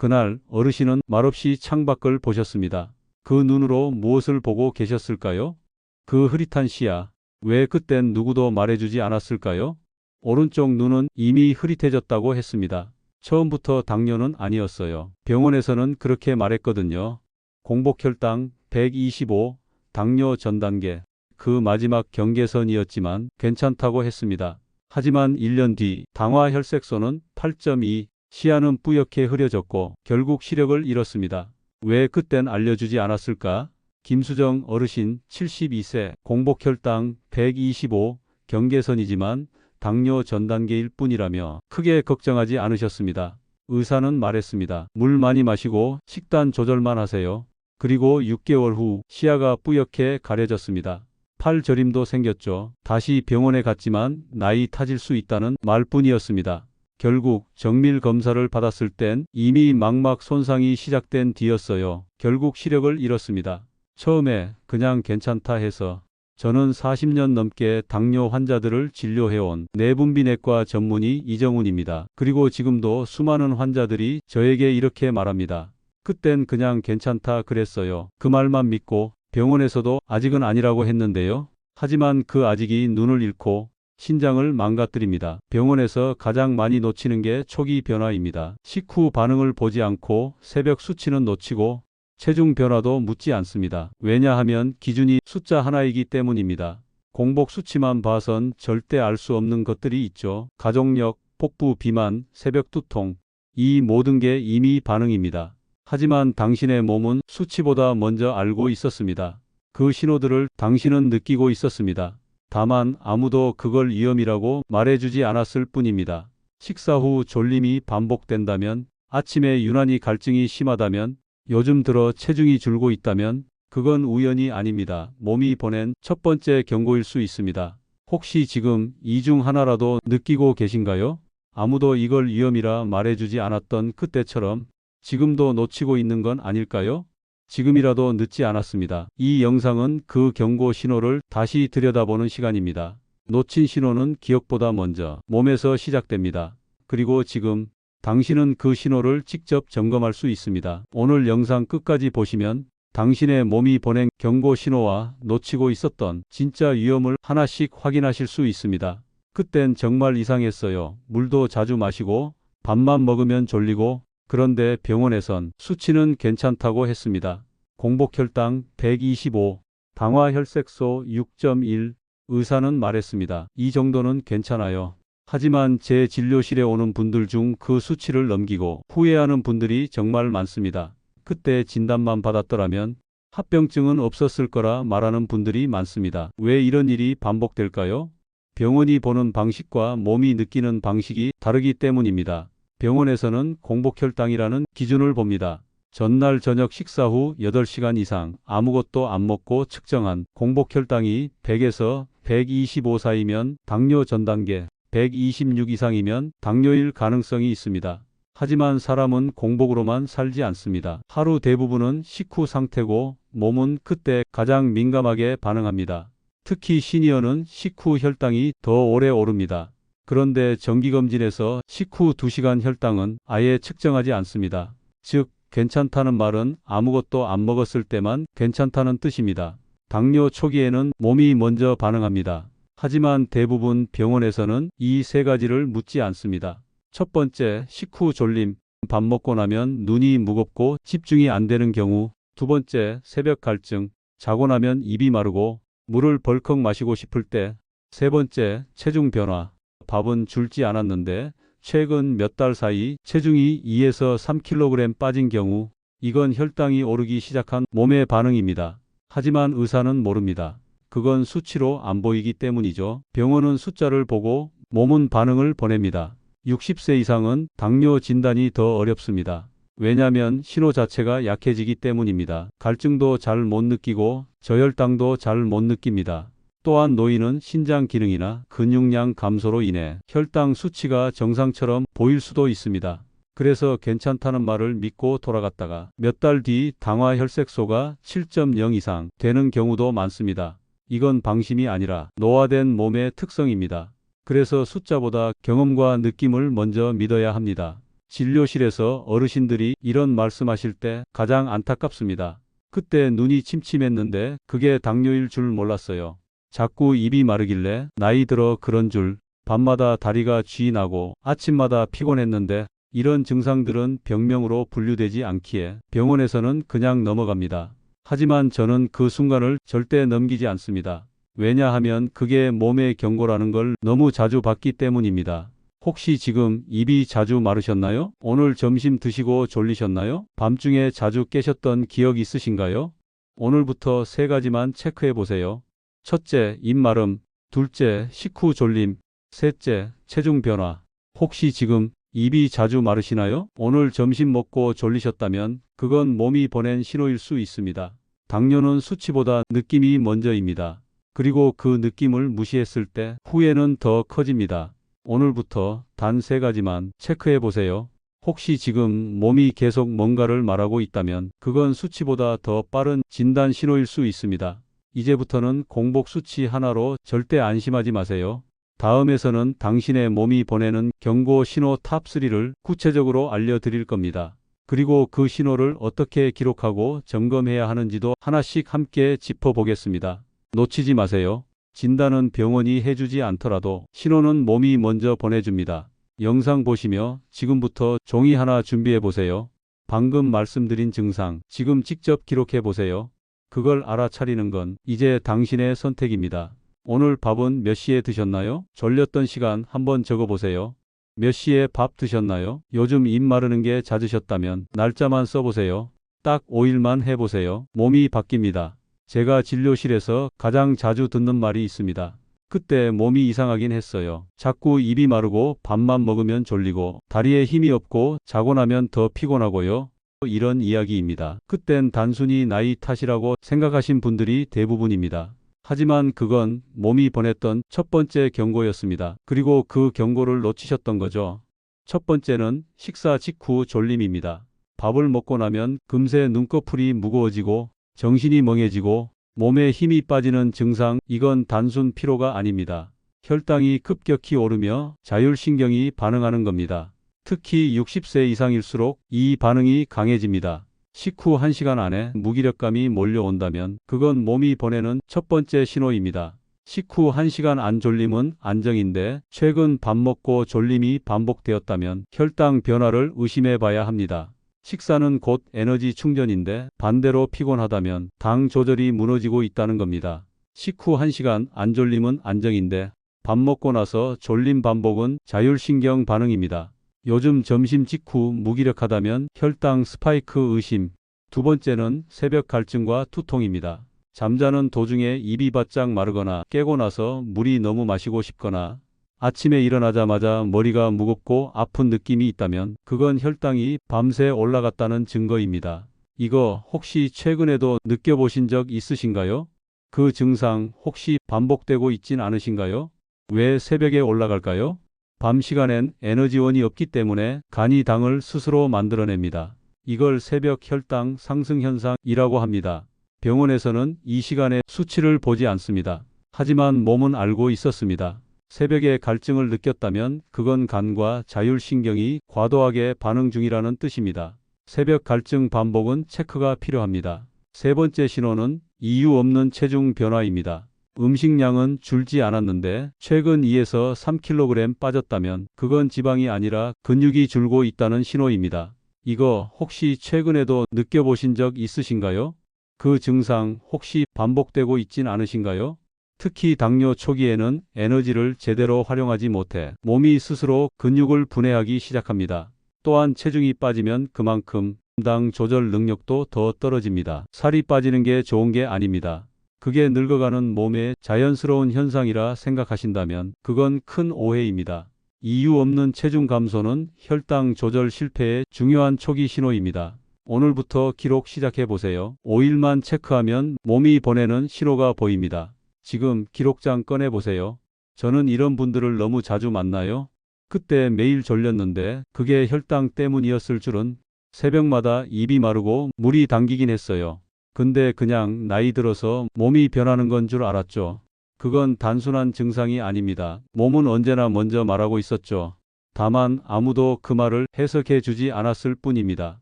그날 어르신은 말없이 창밖을 보셨습니다. 그 눈으로 무엇을 보고 계셨을까요? 그 흐릿한 시야. 왜 그땐 누구도 말해주지 않았을까요? 오른쪽 눈은 이미 흐릿해졌다고 했습니다. 처음부터 당뇨는 아니었어요. 병원에서는 그렇게 말했거든요. 공복혈당 125, 당뇨 전 단계. 그 마지막 경계선이었지만 괜찮다고 했습니다. 하지만 1년 뒤 당화 혈색소는 8.2, 시야는 뿌옇게 흐려졌고 결국 시력을 잃었습니다. 왜 그땐 알려주지 않았을까? 김수정 어르신 72세, 공복혈당 125, 경계선이지만 당뇨 전 단계일 뿐이라며 크게 걱정하지 않으셨습니다. 의사는 말했습니다. 물 많이 마시고 식단 조절만 하세요. 그리고 6개월 후 시야가 뿌옇게 가려졌습니다. 팔 저림도 생겼죠. 다시 병원에 갔지만 나이 타질 수 있다는 말뿐이었습니다. 결국 정밀 검사를 받았을 땐 이미 망막 손상이 시작된 뒤였어요. 결국 시력을 잃었습니다. 처음에 그냥 괜찮다 해서 저는 40년 넘게 당뇨 환자들을 진료해온 내분비내과 전문의 이정훈입니다. 그리고 지금도 수많은 환자들이 저에게 이렇게 말합니다. 그땐 그냥 괜찮다 그랬어요. 그 말만 믿고 병원에서도 아직은 아니라고 했는데요. 하지만 그 아직이 눈을 잃고 신장을 망가뜨립니다. 병원에서 가장 많이 놓치는 게 초기 변화입니다. 식후 반응을 보지 않고 새벽 수치는 놓치고 체중 변화도 묻지 않습니다. 왜냐하면 기준이 숫자 하나이기 때문입니다. 공복 수치만 봐선 절대 알 수 없는 것들이 있죠. 가족력, 복부 비만, 새벽 두통. 이 모든 게 이미 반응입니다. 하지만 당신의 몸은 수치보다 먼저 알고 있었습니다. 그 신호들을 당신은 느끼고 있었습니다. 다만 아무도 그걸 위험이라고 말해주지 않았을 뿐입니다. 식사 후 졸림이 반복된다면, 아침에 유난히 갈증이 심하다면, 요즘 들어 체중이 줄고 있다면, 그건 우연이 아닙니다. 몸이 보낸 첫 번째 경고일 수 있습니다. 혹시 지금 이 중 하나라도 느끼고 계신가요? 아무도 이걸 위험이라 말해주지 않았던 그때처럼 지금도 놓치고 있는 건 아닐까요? 지금이라도 늦지 않았습니다. 이 영상은 그 경고 신호를 다시 들여다보는 시간입니다. 놓친 신호는 기억보다 먼저 몸에서 시작됩니다. 그리고 지금 당신은 그 신호를 직접 점검할 수 있습니다. 오늘 영상 끝까지 보시면 당신의 몸이 보낸 경고 신호와 놓치고 있었던 진짜 위험을 하나씩 확인하실 수 있습니다. 그땐 정말 이상했어요. 물도 자주 마시고 밥만 먹으면 졸리고 그런데 병원에선 수치는 괜찮다고 했습니다. 공복혈당 125, 당화혈색소 6.1, 의사는 말했습니다. 이 정도는 괜찮아요. 하지만 제 진료실에 오는 분들 중 그 수치를 넘기고 후회하는 분들이 정말 많습니다. 그때 진단만 받았더라면 합병증은 없었을 거라 말하는 분들이 많습니다. 왜 이런 일이 반복될까요? 병원이 보는 방식과 몸이 느끼는 방식이 다르기 때문입니다. 병원에서는 공복혈당이라는 기준을 봅니다. 전날 저녁 식사 후 8시간 이상 아무것도 안 먹고 측정한 공복혈당이 100에서 125 사이면 당뇨 전 단계, 126 이상이면 당뇨일 가능성이 있습니다. 하지만 사람은 공복으로만 살지 않습니다. 하루 대부분은 식후 상태고 몸은 그때 가장 민감하게 반응합니다. 특히 시니어는 식후 혈당이 더 오래 오릅니다. 그런데 정기검진에서 식후 2시간 혈당은 아예 측정하지 않습니다. 즉, 괜찮다는 말은 아무것도 안 먹었을 때만 괜찮다는 뜻입니다. 당뇨 초기에는 몸이 먼저 반응합니다. 하지만 대부분 병원에서는 이 세 가지를 묻지 않습니다. 첫 번째, 식후 졸림. 밥 먹고 나면 눈이 무겁고 집중이 안 되는 경우. 두 번째, 새벽 갈증. 자고 나면 입이 마르고 물을 벌컥 마시고 싶을 때. 세 번째, 체중 변화. 밥은 줄지 않았는데 최근 몇 달 사이 체중이 2에서 3kg 빠진 경우 이건 혈당이 오르기 시작한 몸의 반응입니다. 하지만 의사는 모릅니다. 그건 수치로 안 보이기 때문이죠. 병원은 숫자를 보고 몸은 반응을 보냅니다. 60세 이상은 당뇨 진단이 더 어렵습니다. 왜냐하면 신호 자체가 약해지기 때문입니다. 갈증도 잘 못 느끼고 저혈당도 잘 못 느낍니다. 또한 노인은 신장 기능이나 근육량 감소로 인해 혈당 수치가 정상처럼 보일 수도 있습니다. 그래서 괜찮다는 말을 믿고 돌아갔다가 몇 달 뒤 당화 혈색소가 7.0 이상 되는 경우도 많습니다. 이건 방심이 아니라 노화된 몸의 특성입니다. 그래서 숫자보다 경험과 느낌을 먼저 믿어야 합니다. 진료실에서 어르신들이 이런 말씀하실 때 가장 안타깝습니다. 그때 눈이 침침했는데 그게 당뇨일 줄 몰랐어요. 자꾸 입이 마르길래 나이 들어 그런 줄 밤마다 다리가 쥐 나고 아침마다 피곤했는데 이런 증상들은 병명으로 분류되지 않기에 병원에서는 그냥 넘어갑니다. 하지만 저는 그 순간을 절대 넘기지 않습니다. 왜냐하면 그게 몸의 경고라는 걸 너무 자주 봤기 때문입니다. 혹시 지금 입이 자주 마르셨나요? 오늘 점심 드시고 졸리셨나요? 밤중에 자주 깨셨던 기억 있으신가요? 오늘부터 세 가지만 체크해 보세요. 첫째, 입마름. 둘째, 식후 졸림. 셋째, 체중 변화. 혹시 지금 입이 자주 마르시나요? 오늘 점심 먹고 졸리셨다면 그건 몸이 보낸 신호일 수 있습니다. 당뇨는 수치보다 느낌이 먼저입니다. 그리고 그 느낌을 무시했을 때 후회는 더 커집니다. 오늘부터 단 세 가지만 체크해 보세요. 혹시 지금 몸이 계속 뭔가를 말하고 있다면 그건 수치보다 더 빠른 진단 신호일 수 있습니다. 이제부터는 공복 수치 하나로 절대 안심하지 마세요. 다음에서는 당신의 몸이 보내는 경고 신호 탑3를 구체적으로 알려드릴 겁니다. 그리고 그 신호를 어떻게 기록하고 점검해야 하는지도 하나씩 함께 짚어보겠습니다. 놓치지 마세요. 진단은 병원이 해주지 않더라도 신호는 몸이 먼저 보내줍니다. 영상 보시며 지금부터 종이 하나 준비해 보세요. 방금 말씀드린 증상 지금 직접 기록해 보세요. 그걸 알아차리는 건 이제 당신의 선택입니다. 오늘 밥은 몇 시에 드셨나요? 졸렸던 시간 한번 적어 보세요. 몇 시에 밥 드셨나요? 요즘 입 마르는 게 잦으셨다면 날짜만 써보세요. 딱 5일만 해보세요. 몸이 바뀝니다. 제가 진료실에서 가장 자주 듣는 말이 있습니다. 그때 몸이 이상하긴 했어요. 자꾸 입이 마르고 밥만 먹으면 졸리고 다리에 힘이 없고 자고 나면 더 피곤하고요. 이런 이야기입니다. 그땐 단순히 나이 탓이라고 생각하신 분들이 대부분입니다. 하지만 그건 몸이 보냈던 첫 번째 경고였습니다. 그리고 그 경고를 놓치셨던 거죠. 첫 번째는 식사 직후 졸림입니다. 밥을 먹고 나면 금세 눈꺼풀이 무거워지고 정신이 멍해지고 몸에 힘이 빠지는 증상, 이건 단순 피로가 아닙니다. 혈당이 급격히 오르며 자율신경이 반응하는 겁니다. 특히 60세 이상일수록 이 반응이 강해집니다. 식후 1시간 안에 무기력감이 몰려온다면 그건 몸이 보내는 첫 번째 신호입니다. 식후 1시간 안 졸림은 안정인데 최근 밥 먹고 졸림이 반복되었다면 혈당 변화를 의심해 봐야 합니다. 식사는 곧 에너지 충전인데 반대로 피곤하다면 당 조절이 무너지고 있다는 겁니다. 식후 1시간 안 졸림은 안정인데 밥 먹고 나서 졸림 반복은 자율신경 반응입니다. 요즘 점심 직후 무기력하다면 혈당 스파이크 의심. 두 번째는 새벽 갈증과 투통입니다. 잠자는 도중에 입이 바짝 마르거나 깨고 나서 물이 너무 마시고 싶거나 아침에 일어나자마자 머리가 무겁고 아픈 느낌이 있다면 그건 혈당이 밤새 올라갔다는 증거입니다. 이거 혹시 최근에도 느껴보신 적 있으신가요? 그 증상 혹시 반복되고 있진 않으신가요? 왜 새벽에 올라갈까요? 밤 시간엔 에너지원이 없기 때문에 간이 당을 스스로 만들어냅니다. 이걸 새벽 혈당 상승 현상이라고 합니다. 병원에서는 이 시간에 수치를 보지 않습니다. 하지만 몸은 알고 있었습니다. 새벽에 갈증을 느꼈다면 그건 간과 자율신경이 과도하게 반응 중이라는 뜻입니다. 새벽 갈증 반복은 체크가 필요합니다. 세 번째 신호는 이유 없는 체중 변화입니다. 음식량은 줄지 않았는데 최근 2에서 3kg 빠졌다면 그건 지방이 아니라 근육이 줄고 있다는 신호입니다. 이거 혹시 최근에도 느껴보신 적 있으신가요? 그 증상 혹시 반복되고 있진 않으신가요? 특히 당뇨 초기에는 에너지를 제대로 활용하지 못해 몸이 스스로 근육을 분해하기 시작합니다. 또한 체중이 빠지면 그만큼 당 조절 능력도 더 떨어집니다. 살이 빠지는 게 좋은 게 아닙니다. 그게 늙어가는 몸의 자연스러운 현상이라 생각하신다면 그건 큰 오해입니다. 이유 없는 체중 감소는 혈당 조절 실패의 중요한 초기 신호입니다. 오늘부터 기록 시작해 보세요. 5일만 체크하면 몸이 보내는 신호가 보입니다. 지금 기록장 꺼내 보세요. 저는 이런 분들을 너무 자주 만나요. 그때 매일 졸렸는데 그게 혈당 때문이었을 줄은 새벽마다 입이 마르고 물이 당기긴 했어요. 근데 그냥 나이 들어서 몸이 변하는 건 줄 알았죠. 그건 단순한 증상이 아닙니다. 몸은 언제나 먼저 말하고 있었죠. 다만 아무도 그 말을 해석해 주지 않았을 뿐입니다.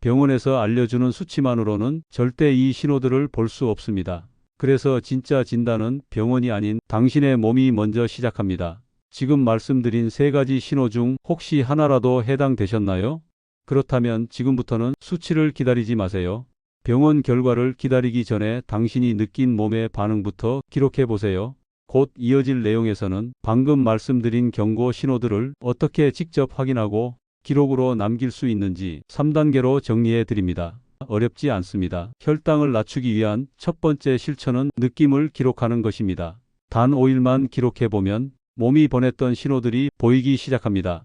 병원에서 알려주는 수치만으로는 절대 이 신호들을 볼 수 없습니다. 그래서 진짜 진단은 병원이 아닌 당신의 몸이 먼저 시작합니다. 지금 말씀드린 세 가지 신호 중 혹시 하나라도 해당되셨나요? 그렇다면 지금부터는 수치를 기다리지 마세요. 병원 결과를 기다리기 전에 당신이 느낀 몸의 반응부터 기록해 보세요. 곧 이어질 내용에서는 방금 말씀드린 경고 신호들을 어떻게 직접 확인하고 기록으로 남길 수 있는지 3단계로 정리해 드립니다. 어렵지 않습니다. 혈당을 낮추기 위한 첫 번째 실천은 느낌을 기록하는 것입니다. 단 5일만 기록해 보면 몸이 보냈던 신호들이 보이기 시작합니다.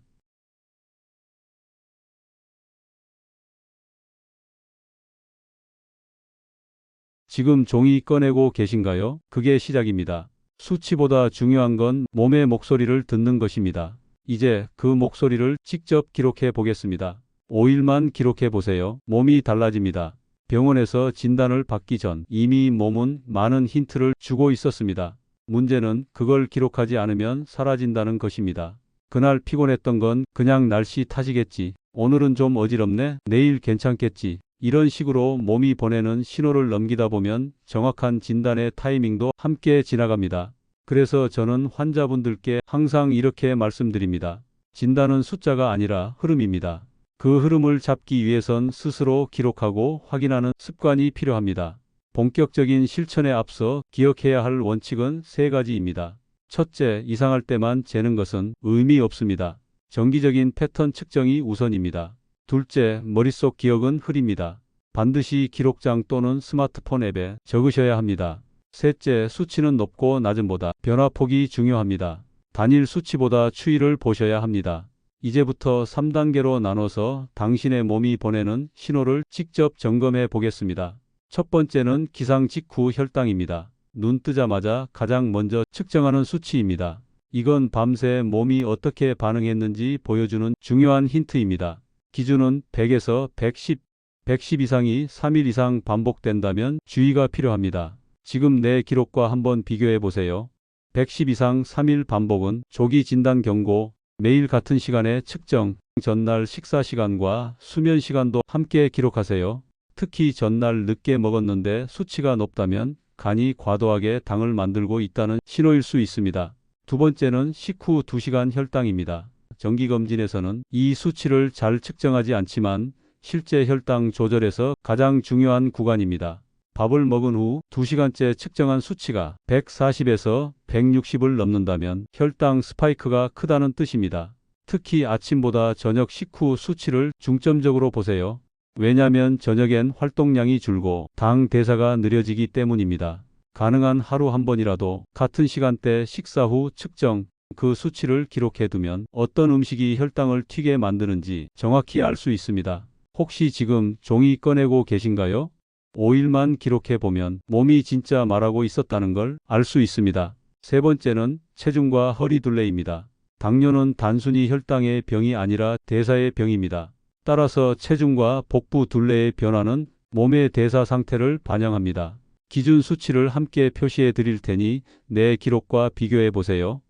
지금 종이 꺼내고 계신가요? 그게 시작입니다. 수치보다 중요한 건 몸의 목소리를 듣는 것입니다. 이제 그 목소리를 직접 기록해 보겠습니다. 5일만 기록해 보세요. 몸이 달라집니다. 병원에서 진단을 받기 전 이미 몸은 많은 힌트를 주고 있었습니다. 문제는 그걸 기록하지 않으면 사라진다는 것입니다. 그날 피곤했던 건 그냥 날씨 탓이겠지. 오늘은 좀 어지럽네. 내일 괜찮겠지. 이런 식으로 몸이 보내는 신호를 넘기다 보면 정확한 진단의 타이밍도 함께 지나갑니다. 그래서 저는 환자분들께 항상 이렇게 말씀드립니다. 진단은 숫자가 아니라 흐름입니다. 그 흐름을 잡기 위해선 스스로 기록하고 확인하는 습관이 필요합니다. 본격적인 실천에 앞서 기억해야 할 원칙은 세 가지입니다. 첫째, 이상할 때만 재는 것은 의미 없습니다. 정기적인 패턴 측정이 우선입니다. 둘째, 머릿속 기억은 흐립니다. 반드시 기록장 또는 스마트폰 앱에 적으셔야 합니다. 셋째, 수치는 높고 낮음보다 변화폭이 중요합니다. 단일 수치보다 추이를 보셔야 합니다. 이제부터 3단계로 나눠서 당신의 몸이 보내는 신호를 직접 점검해 보겠습니다. 첫 번째는 기상 직후 혈당입니다. 눈 뜨자마자 가장 먼저 측정하는 수치입니다. 이건 밤새 몸이 어떻게 반응했는지 보여주는 중요한 힌트입니다. 기준은 100에서 110, 110 이상이 3일 이상 반복된다면 주의가 필요합니다. 지금 내 기록과 한번 비교해 보세요. 110 이상 3일 반복은 조기 진단 경고, 매일 같은 시간에 측정, 전날 식사 시간과 수면 시간도 함께 기록하세요. 특히 전날 늦게 먹었는데 수치가 높다면 간이 과도하게 당을 만들고 있다는 신호일 수 있습니다. 두 번째는 식후 2시간 혈당입니다. 정기검진에서는 이 수치를 잘 측정하지 않지만 실제 혈당 조절에서 가장 중요한 구간입니다. 밥을 먹은 후 2시간째 측정한 수치가 140에서 160을 넘는다면 혈당 스파이크가 크다는 뜻입니다. 특히 아침보다 저녁 식후 수치를 중점적으로 보세요. 왜냐하면 저녁엔 활동량이 줄고 당 대사가 느려지기 때문입니다. 가능한 하루 한 번이라도 같은 시간대 식사 후 측정 그 수치를 기록해 두면 어떤 음식이 혈당을 튀게 만드는지 정확히 알 수 있습니다. 혹시 지금 종이 꺼내고 계신가요? 5일만 기록해 보면 몸이 진짜 말하고 있었다는 걸 알 수 있습니다. 세 번째는 체중과 허리 둘레입니다. 당뇨는 단순히 혈당의 병이 아니라 대사의 병입니다. 따라서 체중과 복부 둘레의 변화는 몸의 대사 상태를 반영합니다. 기준 수치를 함께 표시해 드릴 테니 내 기록과 비교해 보세요.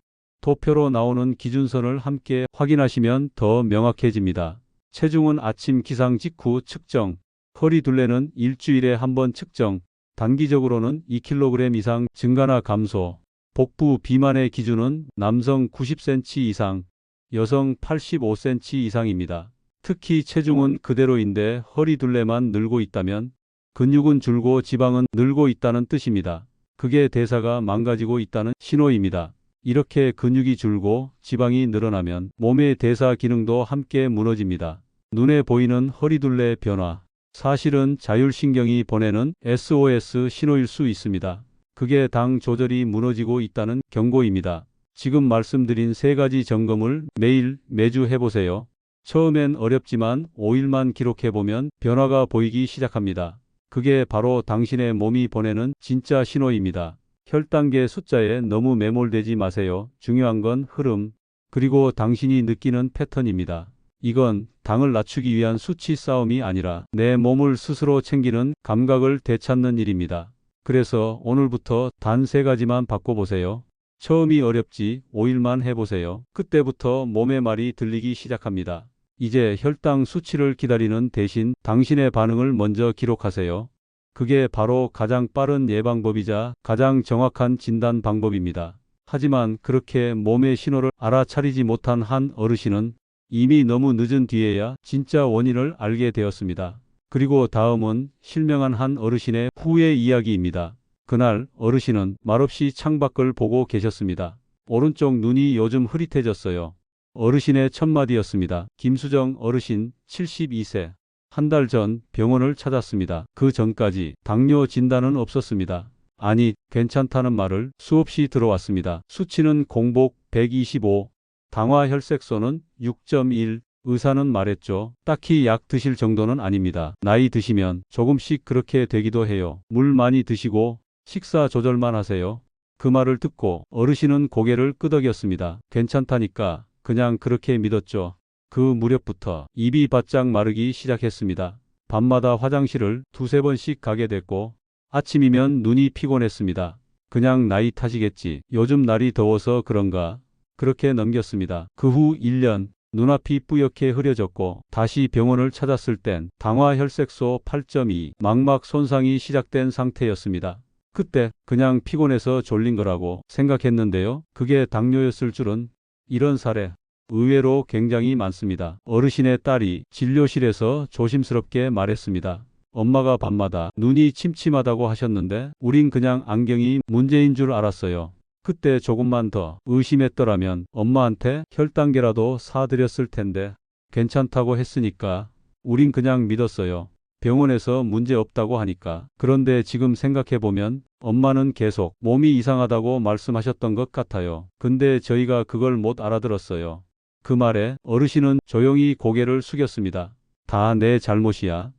도표로 나오는 기준선을 함께 확인하시면 더 명확해집니다. 체중은 아침 기상 직후 측정, 허리 둘레는 일주일에 한 번 측정, 단기적으로는 2kg 이상 증가나 감소, 복부 비만의 기준은 남성 90cm 이상, 여성 85cm 이상입니다. 특히 체중은 그대로인데 허리 둘레만 늘고 있다면 근육은 줄고 지방은 늘고 있다는 뜻입니다. 그게 대사가 망가지고 있다는 신호입니다. 이렇게 근육이 줄고 지방이 늘어나면 몸의 대사 기능도 함께 무너집니다. 눈에 보이는 허리둘레 변화. 사실은 자율신경이 보내는 SOS 신호일 수 있습니다. 그게 당 조절이 무너지고 있다는 경고입니다. 지금 말씀드린 세 가지 점검을 매일 매주 해보세요. 처음엔 어렵지만 5일만 기록해보면 변화가 보이기 시작합니다. 그게 바로 당신의 몸이 보내는 진짜 신호입니다. 혈당계 숫자에 너무 매몰되지 마세요. 중요한 건 흐름, 그리고 당신이 느끼는 패턴입니다. 이건 당을 낮추기 위한 수치 싸움이 아니라 내 몸을 스스로 챙기는 감각을 되찾는 일입니다. 그래서 오늘부터 단 세 가지만 바꿔보세요. 처음이 어렵지 5일만 해보세요. 그때부터 몸의 말이 들리기 시작합니다. 이제 혈당 수치를 기다리는 대신 당신의 반응을 먼저 기록하세요. 그게 바로 가장 빠른 예방법이자 가장 정확한 진단 방법입니다. 하지만 그렇게 몸의 신호를 알아차리지 못한 한 어르신은 이미 너무 늦은 뒤에야 진짜 원인을 알게 되었습니다. 그리고 다음은 실명한 한 어르신의 후의 이야기입니다. 그날 어르신은 말없이 창밖을 보고 계셨습니다. 오른쪽 눈이 요즘 흐릿해졌어요. 어르신의 첫마디였습니다. 김수정 어르신 72세. 한 달 전 병원을 찾았습니다. 그 전까지 당뇨 진단은 없었습니다. 아니, 괜찮다는 말을 수없이 들어왔습니다. 수치는 공복 125, 당화 혈색소는 6.1, 의사는 말했죠. 딱히 약 드실 정도는 아닙니다. 나이 드시면 조금씩 그렇게 되기도 해요. 물 많이 드시고 식사 조절만 하세요. 그 말을 듣고 어르신은 고개를 끄덕였습니다. 괜찮다니까 그냥 그렇게 믿었죠. 그 무렵부터 입이 바짝 마르기 시작했습니다. 밤마다 화장실을 두세 번씩 가게 됐고 아침이면 눈이 피곤했습니다. 그냥 나이 탓이겠지. 요즘 날이 더워서 그런가. 그렇게 넘겼습니다. 그 후 1년 눈앞이 뿌옇게 흐려졌고 다시 병원을 찾았을 땐 당화 혈색소 8.2 망막 손상이 시작된 상태였습니다. 그때 그냥 피곤해서 졸린 거라고 생각했는데요. 그게 당뇨였을 줄은 이런 사례 의외로 굉장히 많습니다. 어르신의 딸이 진료실에서 조심스럽게 말했습니다. 엄마가 밤마다 눈이 침침하다고 하셨는데 우린 그냥 안경이 문제인 줄 알았어요. 그때 조금만 더 의심했더라면 엄마한테 혈당계라도 사드렸을 텐데 괜찮다고 했으니까 우린 그냥 믿었어요. 병원에서 문제 없다고 하니까. 그런데 지금 생각해보면 엄마는 계속 몸이 이상하다고 말씀하셨던 것 같아요. 근데 저희가 그걸 못 알아들었어요. 그 말에 어르신은 조용히 고개를 숙였습니다. 다 내 잘못이야.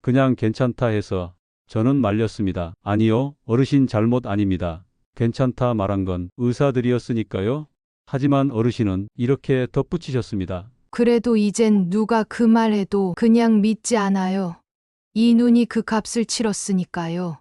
그냥 괜찮다 해서 저는 말렸습니다. 아니요, 어르신 잘못 아닙니다. 괜찮다 말한 건 의사들이었으니까요. 하지만 어르신은 이렇게 덧붙이셨습니다. 그래도 이젠 누가 그 말해도 그냥 믿지 않아요. 이 눈이 그 값을 치렀으니까요.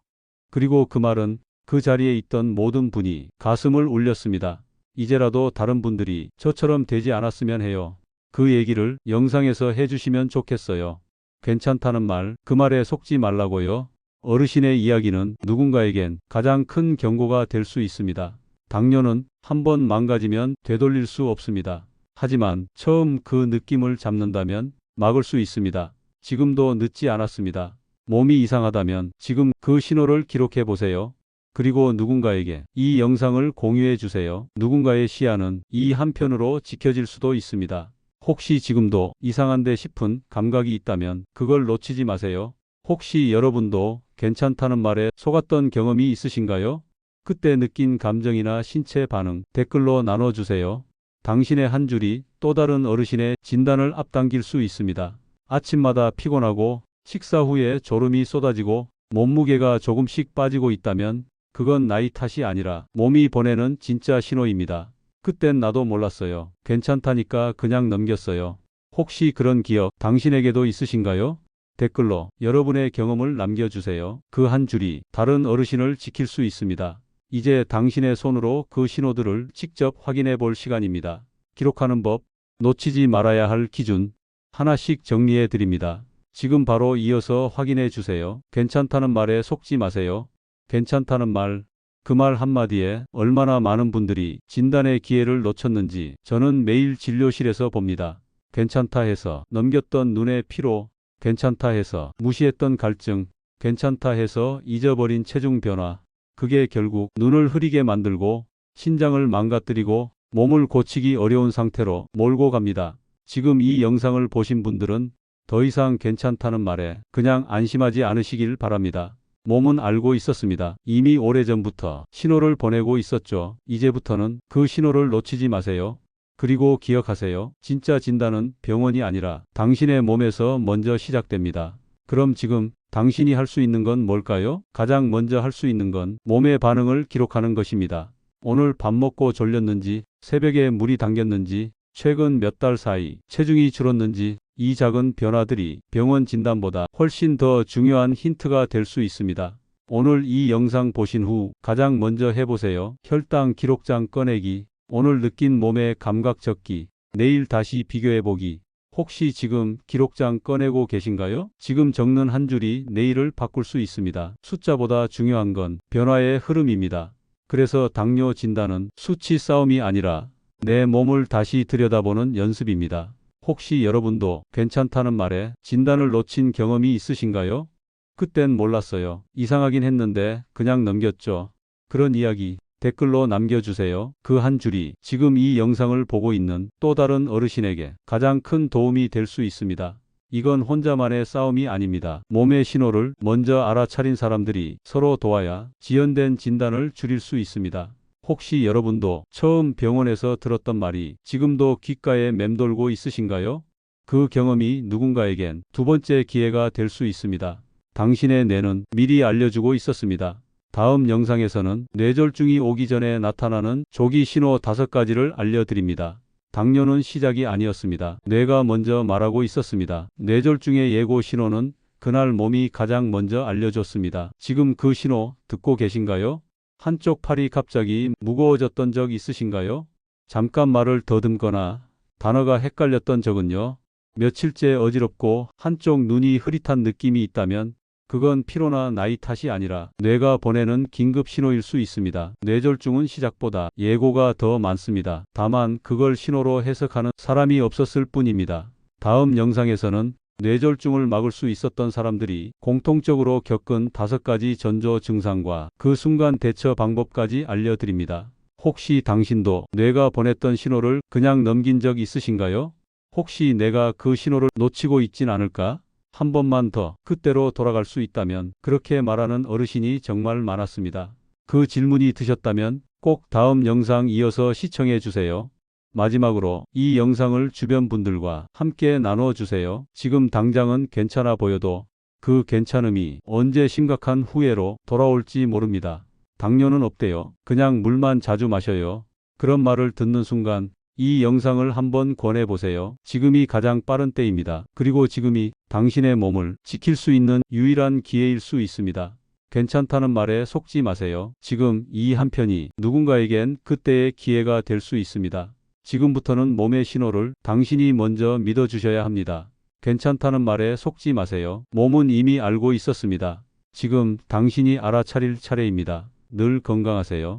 그리고 그 말은 그 자리에 있던 모든 분이 가슴을 울렸습니다. 이제라도 다른 분들이 저처럼 되지 않았으면 해요. 그 얘기를 영상에서 해주시면 좋겠어요. 괜찮다는 말, 그 말에 속지 말라고요. 어르신의 이야기는 누군가에겐 가장 큰 경고가 될 수 있습니다. 당뇨는 한 번 망가지면 되돌릴 수 없습니다. 하지만 처음 그 느낌을 잡는다면 막을 수 있습니다. 지금도 늦지 않았습니다. 몸이 이상하다면 지금 그 신호를 기록해 보세요. 그리고 누군가에게 이 영상을 공유해 주세요. 누군가의 시야는 이 한편으로 지켜질 수도 있습니다. 혹시 지금도 이상한데 싶은 감각이 있다면 그걸 놓치지 마세요. 혹시 여러분도 괜찮다는 말에 속았던 경험이 있으신가요? 그때 느낀 감정이나 신체 반응 댓글로 나눠주세요. 당신의 한 줄이 또 다른 어르신의 진단을 앞당길 수 있습니다. 아침마다 피곤하고 식사 후에 졸음이 쏟아지고 몸무게가 조금씩 빠지고 있다면 그건 나이 탓이 아니라 몸이 보내는 진짜 신호입니다. 그땐 나도 몰랐어요. 괜찮다니까 그냥 넘겼어요. 혹시 그런 기억 당신에게도 있으신가요? 댓글로 여러분의 경험을 남겨주세요. 그 한 줄이 다른 어르신을 지킬 수 있습니다. 이제 당신의 손으로 그 신호들을 직접 확인해 볼 시간입니다. 기록하는 법, 놓치지 말아야 할 기준, 하나씩 정리해 드립니다. 지금 바로 이어서 확인해 주세요. 괜찮다는 말에 속지 마세요. 괜찮다는 말, 그 말 한마디에 얼마나 많은 분들이 진단의 기회를 놓쳤는지 저는 매일 진료실에서 봅니다. 괜찮다 해서 넘겼던 눈의 피로, 괜찮다 해서 무시했던 갈증, 괜찮다 해서 잊어버린 체중 변화, 그게 결국 눈을 흐리게 만들고 신장을 망가뜨리고 몸을 고치기 어려운 상태로 몰고 갑니다. 지금 이 영상을 보신 분들은 더 이상 괜찮다는 말에 그냥 안심하지 않으시길 바랍니다. 몸은 알고 있었습니다. 이미 오래전부터 신호를 보내고 있었죠. 이제부터는 그 신호를 놓치지 마세요. 그리고 기억하세요. 진짜 진단은 병원이 아니라 당신의 몸에서 먼저 시작됩니다. 그럼 지금 당신이 할 수 있는 건 뭘까요? 가장 먼저 할 수 있는 건 몸의 반응을 기록하는 것입니다. 오늘 밥 먹고 졸렸는지, 새벽에 물이 당겼는지, 최근 몇 달 사이 체중이 줄었는지 이 작은 변화들이 병원 진단보다 훨씬 더 중요한 힌트가 될 수 있습니다. 오늘 이 영상 보신 후 가장 먼저 해보세요. 혈당 기록장 꺼내기, 오늘 느낀 몸의 감각 적기, 내일 다시 비교해보기. 혹시 지금 기록장 꺼내고 계신가요? 지금 적는 한 줄이 내일을 바꿀 수 있습니다. 숫자보다 중요한 건 변화의 흐름입니다. 그래서 당뇨 진단은 수치 싸움이 아니라 내 몸을 다시 들여다보는 연습입니다. 혹시 여러분도 괜찮다는 말에 진단을 놓친 경험이 있으신가요? 그땐 몰랐어요. 이상하긴 했는데 그냥 넘겼죠. 그런 이야기 댓글로 남겨주세요. 그 한 줄이 지금 이 영상을 보고 있는 또 다른 어르신에게 가장 큰 도움이 될 수 있습니다. 이건 혼자만의 싸움이 아닙니다. 몸의 신호를 먼저 알아차린 사람들이 서로 도와야 지연된 진단을 줄일 수 있습니다. 혹시 여러분도 처음 병원에서 들었던 말이 지금도 귓가에 맴돌고 있으신가요? 그 경험이 누군가에겐 두 번째 기회가 될 수 있습니다. 당신의 뇌는 미리 알려주고 있었습니다. 다음 영상에서는 뇌졸중이 오기 전에 나타나는 조기 신호 다섯 가지를 알려드립니다. 당뇨는 시작이 아니었습니다. 뇌가 먼저 말하고 있었습니다. 뇌졸중의 예고 신호는 그날 몸이 가장 먼저 알려줬습니다. 지금 그 신호 듣고 계신가요? 한쪽 팔이 갑자기 무거워졌던 적 있으신가요? 잠깐 말을 더듬거나 단어가 헷갈렸던 적은요? 며칠째 어지럽고 한쪽 눈이 흐릿한 느낌이 있다면 그건 피로나 나이 탓이 아니라 뇌가 보내는 긴급 신호일 수 있습니다. 뇌졸중은 시작보다 예고가 더 많습니다. 다만 그걸 신호로 해석하는 사람이 없었을 뿐입니다. 다음 영상에서는 뇌졸중을 막을 수 있었던 사람들이 공통적으로 겪은 다섯 가지 전조 증상과 그 순간 대처 방법까지 알려드립니다. 혹시 당신도 뇌가 보냈던 신호를 그냥 넘긴 적 있으신가요? 혹시 내가 그 신호를 놓치고 있진 않을까? 한 번만 더 그때로 돌아갈 수 있다면 그렇게 말하는 어르신이 정말 많았습니다. 그 질문이 드셨다면 꼭 다음 영상 이어서 시청해 주세요. 마지막으로 이 영상을 주변 분들과 함께 나눠 주세요. 지금 당장은 괜찮아 보여도 그 괜찮음이 언제 심각한 후회로 돌아올지 모릅니다. 당뇨는 없대요. 그냥 물만 자주 마셔요. 그런 말을 듣는 순간 이 영상을 한번 권해 보세요. 지금이 가장 빠른 때입니다. 그리고 지금이 당신의 몸을 지킬 수 있는 유일한 기회일 수 있습니다. 괜찮다는 말에 속지 마세요. 지금 이 한 편이 누군가에겐 그때의 기회가 될 수 있습니다. 지금부터는 몸의 신호를 당신이 먼저 믿어주셔야 합니다. 괜찮다는 말에 속지 마세요. 몸은 이미 알고 있었습니다. 지금 당신이 알아차릴 차례입니다. 늘 건강하세요.